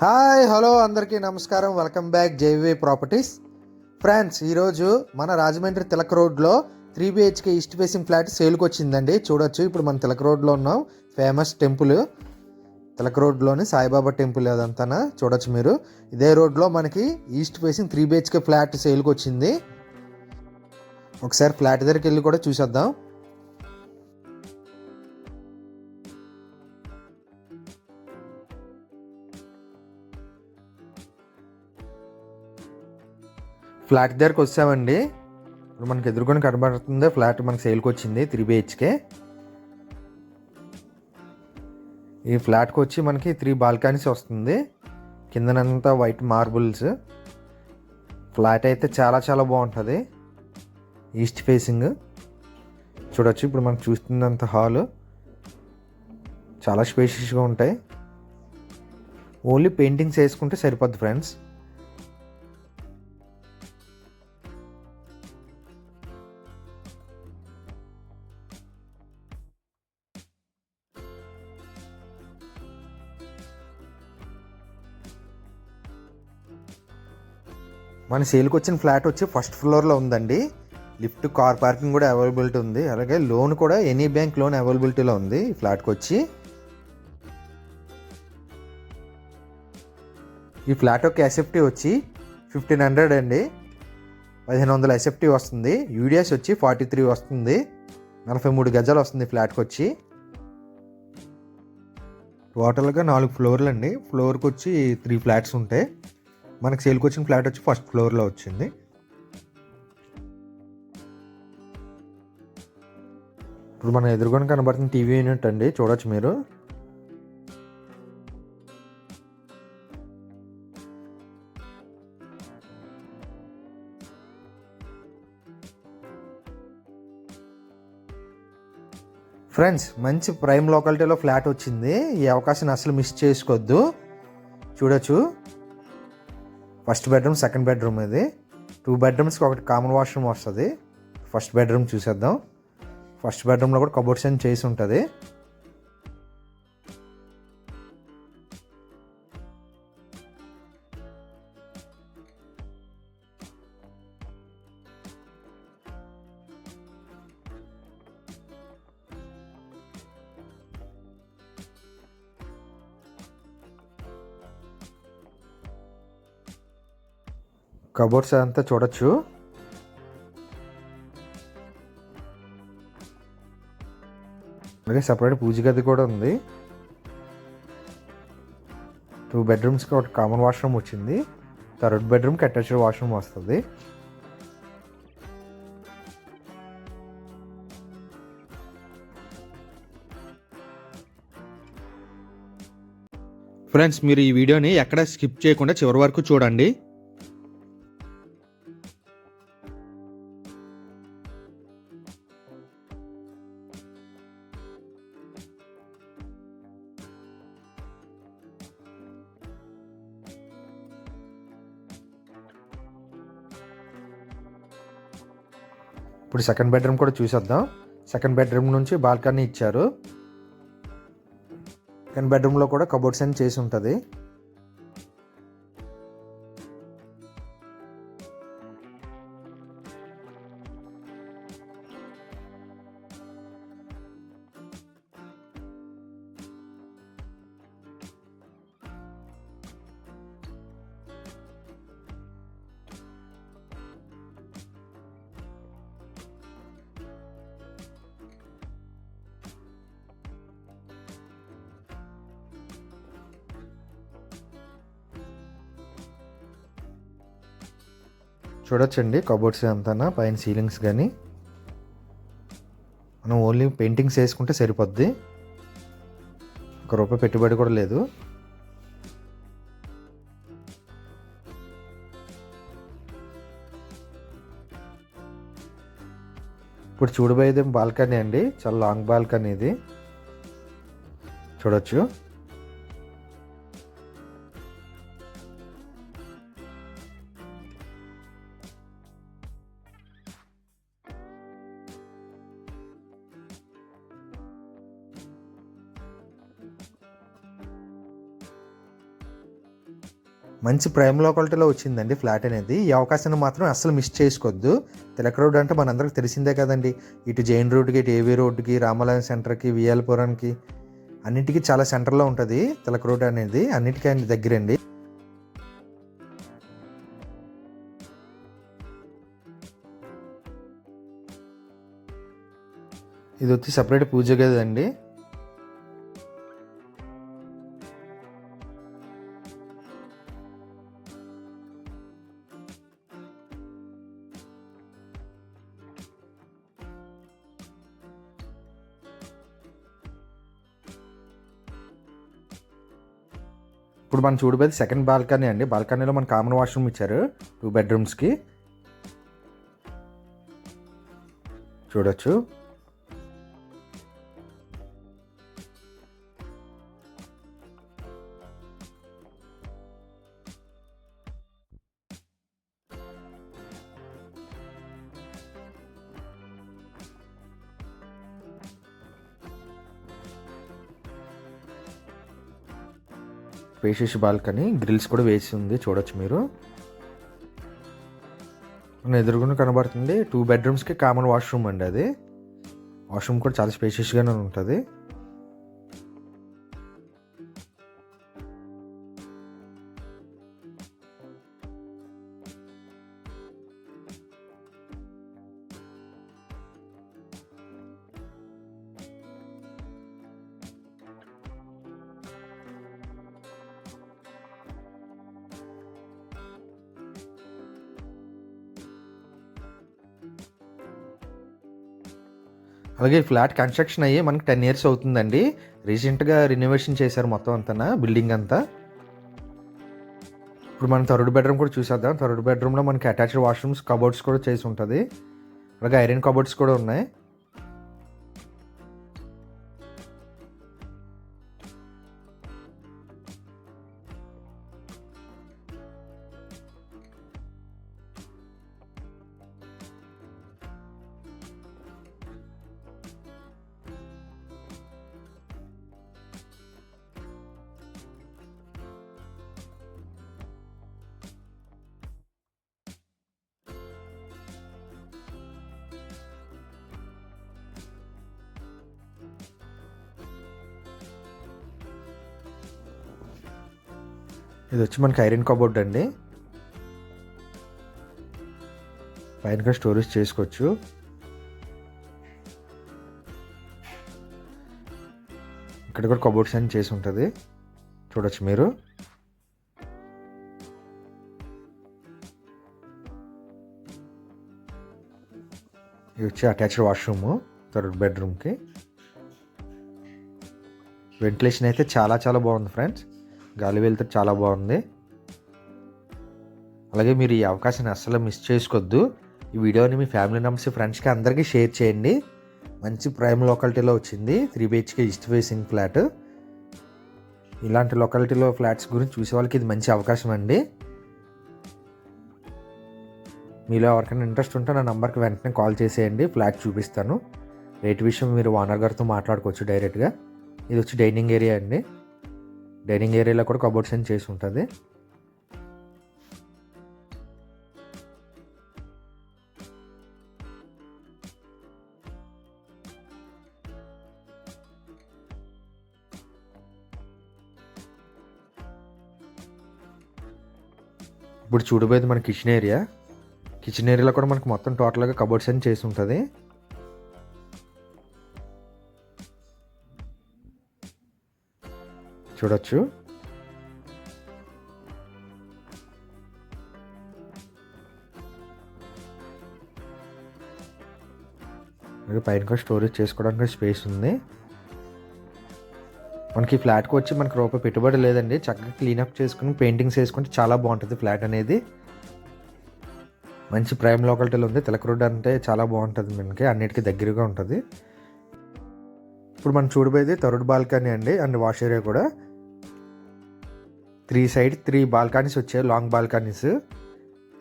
Hi hello అందరికీ నమస్కారం. Welcome back JV properties. Friends ఈరోజు మన రాజమండ్రి తిలక్ రోడ్లో three BHK east facing flat సేల్కి వచ్చిందండి చూడొచ్చు ఇప్పుడు మనం తిలక్ రోడ్లో ఉన్నాం. Famous temple. తిలక్ రోడ్లోని సాయిబాబా టెంపుల్ అదంతా చూడొచ్చు మీరు. ఇదే రోడ్లో మనకి east facing three BHK flat సేల్కి వచ్చింది ఒకసారి ఫ్లాట్ దగ్గరికి వెళ్ళి కూడా చూసేద్దాం. ఫ్లాట్ దగ్గరకు వచ్చామండి. ఇప్పుడు మనకి ఎదుర్కొని కనబడుతుంది. ఫ్లాట్ మనకి సేల్కి వచ్చింది త్రీ బిహెచ్కే. ఈ ఫ్లాట్కి వచ్చి మనకి త్రీ బాల్కనీస్ వస్తుంది. కిందనంతా వైట్ మార్బుల్స్. ఫ్లాట్ అయితే చాలా చాలా బాగుంటుంది. East facing. చూడొచ్చు ఇప్పుడు మనం చూస్తున్నంత హాల్. చాలా స్పేషియస్గా ఉంటాయి. ఓన్లీ పెయింటింగ్స్ వేసుకుంటే సరిపోద్ది ఫ్రెండ్స్. మన సేల్కి వచ్చిన ఫ్లాట్ వచ్చి ఫస్ట్ ఫ్లోర్లో ఉందండి. లిఫ్ట్ కార్ పార్కింగ్ కూడా అవైలబిలిటీ ఉంది. అలాగే లోన్ కూడా ఎనీ బ్యాంక్ లోన్ అవైలబిలిటీలో ఉంది ఈ ఫ్లాట్కి వచ్చి. ఈ ఫ్లాట్ యొక్క ఎస్ఎఫ్టీ వచ్చి ఫిఫ్టీన్ హండ్రెడ్ అండి. పదిహేను వందల ఎస్ఎఫ్టీ వస్తుంది. యూడిఎస్ వచ్చి ఫార్టీ త్రీ వస్తుంది. నలభై మూడు గజాలు వస్తుంది ఫ్లాట్కి వచ్చి. టోటల్గా నాలుగు ఫ్లోర్లు అండి ఫ్లోర్కి వచ్చి త్రీ ఫ్లాట్స్ ఉంటాయి మనకు సేల్కి వచ్చిన ఫ్లాట్ వచ్చి ఫస్ట్ ఫ్లోర్లో వచ్చింది. ఇప్పుడు మన ఎదురుకొని కనబడుతున్న టీవీ యూనిట్ అండి చూడొచ్చు మీరు. ఫ్రెండ్స్ మంచి ప్రైమ్ లోకాలిటీలో ఫ్లాట్ వచ్చింది. ఈ అవకాశాన్ని అసలు మిస్ చేసుకోవద్దు చూడొచ్చు. ఫస్ట్ బెడ్రూమ్ సెకండ్ బెడ్రూమ్ ఇది. టూ బెడ్రూమ్స్కి ఒకటి కామన్ వాష్రూమ్ వస్తుంది. ఫస్ట్ బెడ్రూమ్ చూసేద్దాం. ఫస్ట్ బెడ్రూమ్లో కూడా కబోర్డ్స్ అని చేసి ఉంటుంది. కబోర్డ్స్ అంతా చూడొచ్చు. అలాగే సపరేట్ పూజ గది కూడా ఉంది. టూ బెడ్రూమ్స్కి ఒక కామన్ వాష్రూమ్ వచ్చింది. థర్డ్ బెడ్రూమ్కి అటాచ్డ్ వాష్రూమ్ వస్తుంది. ఫ్రెండ్స్ మీరు ఈ వీడియోని ఎక్కడ స్కిప్ చేయకుండా చివరి వరకు చూడండి. ఇప్పుడు సెకండ్ బెడ్రూమ్ కూడా చూసేద్దాం. సెకండ్ బెడ్రూమ్ నుంచి బాల్కనీ ఇచ్చారు. సెకండ్ బెడ్రూమ్లో కూడా కబోర్డ్స్ అని చేసి ఉంటుంది. చూడొచ్చండి కబోర్డ్స్ అంతా పైన సీలింగ్స్ కానీ మనం ఓన్లీ పెయింటింగ్స్ వేసుకుంటే సరిపోద్ది. ఒక రూపాయి పెట్టుబడి కూడా లేదు. ఇప్పుడు చూడబోయేది బాల్కనీ అండి చాలా లాంగ్ బాల్కనీ ఇది. చూడొచ్చు. మంచి ప్రైమ్ లోకాలిటీలో వచ్చిందండి ఫ్లాట్ అనేది. ఈ అవకాశాన్ని మాత్రం అస్సలు మిస్ చేసుకోవద్దు. తిలక రోడ్ అంటే మనందరికి తెలిసిందే కదండి. ఇటు జైన్ రోడ్కి ఇటు ఏవీ రోడ్డుకి రామాలయం సెంటర్కి విఎల్పురానికి అన్నిటికీ చాలా సెంటర్లో ఉంటుంది తిలక రోడ్ అనేది. అన్నిటికీ దగ్గరండి. ఇది వచ్చి సపరేట్ పూజ గది అండి ఇప్పుడు మనం చూడబోయేది సెకండ్ బాల్కనీ అండి. బాల్కనీలో మన కామన్ వాష్రూమ్ ఇచ్చారు. టూ బెడ్రూమ్స్కి చూడొచ్చు. స్పేషియస్ బాల్కనీ గ్రిల్స్ కూడా వేసి ఉంది చూడొచ్చు మీరు. మన ఎదురుగున కనబడుతుంది టూ బెడ్రూమ్స్కి కామన్ వాష్రూమ్ అండి అది. వాష్రూమ్ కూడా చాలా స్పేషియస్గానే ఉంటుంది. అలాగే ఫ్లాట్ కన్స్ట్రక్షన్ అయ్యి మనకి టెన్ ఇయర్స్ అవుతుందండి. రీసెంట్గా రినోవేషన్ చేశారు మొత్తం అంతా బిల్డింగ్ అంతా. ఇప్పుడు మనం థర్డ్ బెడ్రూమ్ కూడా చూసేద్దాం. థర్డ్ బెడ్రూమ్లో మనకి అటాచ్డ్ వాష్రూమ్స్ కబోర్డ్స్ కూడా చేసి ఉంటుంది. అలాగే ఐరన్ కబోర్డ్స్ కూడా ఉన్నాయి. ఇది వచ్చి మనకి ఐరన్ కబోర్డ్ అండి. పైన కూడా స్టోరేజ్ చేసుకోవచ్చు. ఇక్కడ కూడా కబోర్డ్స్ అని చేసి ఉంటుంది. చూడొచ్చు మీరు. ఇది వచ్చి అటాచ్డ్ వాష్రూమ్ థర్డ్ బెడ్రూమ్కి వెంటిలేషన్ అయితే చాలా చాలా బాగుంది ఫ్రెండ్స్ గాలి వెళ్తే చాలా బాగుంది. అలాగే మీరు ఈ అవకాశాన్ని అస్సలు మిస్ చేసుకోవద్దు. ఈ వీడియోని మీ ఫ్యామిలీ మెంబర్స్ ఫ్రెండ్స్కి అందరికీ షేర్ చేయండి. మంచి ప్రైమ్ లొకాలిటీలో వచ్చింది three BHK east facing flat. ఇలాంటి లొకాలిటీలో ఫ్లాట్స్ గురించి చూసే వాళ్ళకి ఇది మంచి అవకాశం అండి. మీలో ఎవరికైనా ఇంట్రెస్ట్ ఉంటే నా నంబర్కి వెంటనే కాల్ చేసేయండి ఫ్లాట్ చూపిస్తాను. రేట్ విషయం మీరు ఓనర్ గారితో మాట్లాడుకోవచ్చు డైరెక్ట్గా. ఇది వచ్చి డైనింగ్ ఏరియా అండి. డైనింగ్ ఏరియాలో కూడా కబోర్డ్స్ అని చేసి ఉంటుంది. ఇప్పుడు చూడబోయేది మన కిచెన్ ఏరియా కిచెన్ ఏరియాలో కూడా మనకు మొత్తం టోటల్గా కబోర్డ్స్ అని చేసి ఉంటుంది. చూడొచ్చు. పైన కూడా స్టోరేజ్ చేసుకోవడానికి స్పేస్ ఉంది. మనకి ఫ్లాట్కి వచ్చి మనకి రూపాయి పెట్టుబడి లేదండి. చక్కగా క్లీనప్ చేసుకుని పెయింటింగ్స్ వేసుకుంటే చాలా బాగుంటుంది ఫ్లాట్ అనేది. మంచి ప్రైమ్ లోకాలిటీలో ఉంది. తిలక రోడ్ అంటే చాలా బాగుంటుంది మనకి. అన్నిటికీ దగ్గరగా ఉంటుంది. ఇప్పుడు మనం చూడబోయేది థర్డ్ బాల్కనీ అండి అండ్ వాష్ ఏరియా కూడా. త్రీ సైడ్ త్రీ బాల్కనీస్ వచ్చాయి లాంగ్ బాల్కనీస్.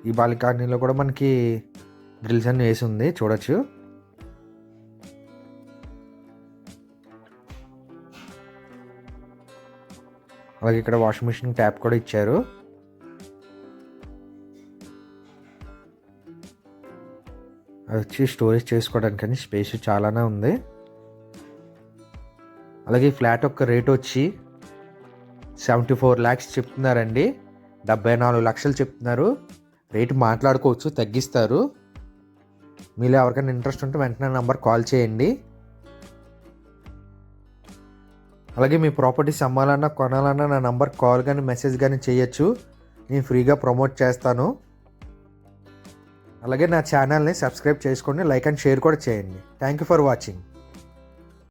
ఈ బాల్కనీలో కూడా మనకి గ్రిల్స్ అన్ని వేసి ఉంది చూడొచ్చు. అలాగే ఇక్కడ వాషింగ్ మిషన్ ట్యాప్ కూడా ఇచ్చారు. అది వచ్చి స్టోరేజ్ చేసుకోవడానికి స్పేస్ చాలానే ఉంది. అలాగే ఈ ఫ్లాట్ యొక్క రేట్ వచ్చి సెవెంటీ ఫోర్ ల్యాక్స్ చెప్తున్నారండి. డెబ్బై నాలుగు లక్షలు చెప్తున్నారు. రేటు మాట్లాడుకోవచ్చు తగ్గిస్తారు. మీలో ఎవరికైనా ఇంట్రెస్ట్ ఉంటే వెంటనే నంబర్ కాల్ చేయండి. అలాగే మీ ప్రాపర్టీస్ అమ్మాలన్నా కొనాలన్నా నా నంబర్ కాల్ కానీ మెసేజ్ కానీ చేయొచ్చు. నేను ఫ్రీగా ప్రమోట్ చేస్తాను. అలాగే నా ఛానల్ని సబ్స్క్రైబ్ చేసుకోండి లైక్ అండ్ షేర్ కూడా చేయండి. Thank you for watching